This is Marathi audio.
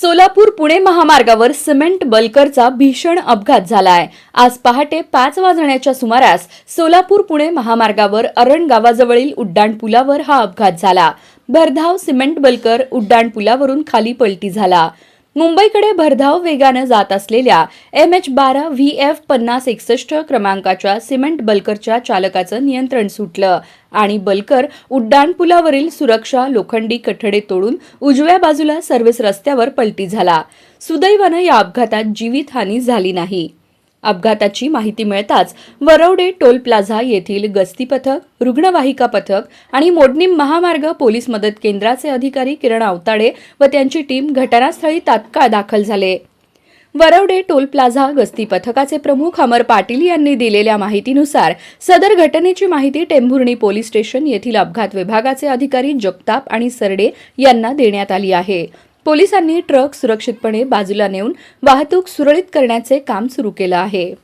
सोलापूर पुणे महामार्गावर सिमेंट बल्करचा भीषण अपघात झालाय. आज पहाटे पाच वाजण्याच्या सुमारास सोलापूर पुणे महामार्गावर अरण गावाजवळील उड्डाण पुलावर हा अपघात झाला. भरधाव सिमेंट बल्कर उड्डाण पुलावरून खाली पलटी झाला. मुंबईकडे भरधाव वेगानं जात असलेल्या एम एच बारा व्ही एफ पन्नास एकसष्ट क्रमांकाच्या सिमेंट बल्करच्या चालकाचं नियंत्रण सुटलं आणि बल्कर उड्डाणपुलावरील सुरक्षा लोखंडी कठडे तोडून उजव्या बाजूला सर्व्हिस रस्त्यावर पलटी झाला. सुदैवानं या अपघातात जीवितहानी झाली नाही. अपघाताची माहिती मिळताच वरवडे टोल प्लाझा येथील गस्ती पथक रुग्णवाहिका पथक आणि मोडणीम महामार्ग पोलीस मदत केंद्राचे अधिकारी किरण आवताडे व त्यांची टीम घटनास्थळी तात्काळ दाखल झाले. वरवडे टोल प्लाझा गस्ती पथकाचे प्रमुख अमर पाटील यांनी दिलेल्या माहितीनुसार सदर घटनेची माहिती टेंभुर्णी पोलीस स्टेशन येथील अपघात विभागाचे अधिकारी जगताप आणि सरडे यांना देण्यात आली आहे. पोलिसांनी ट्रक सुरक्षितपणे बाजूला नेऊन वाहतूक सुरळीत करण्याचे काम सुरू केलं आहे.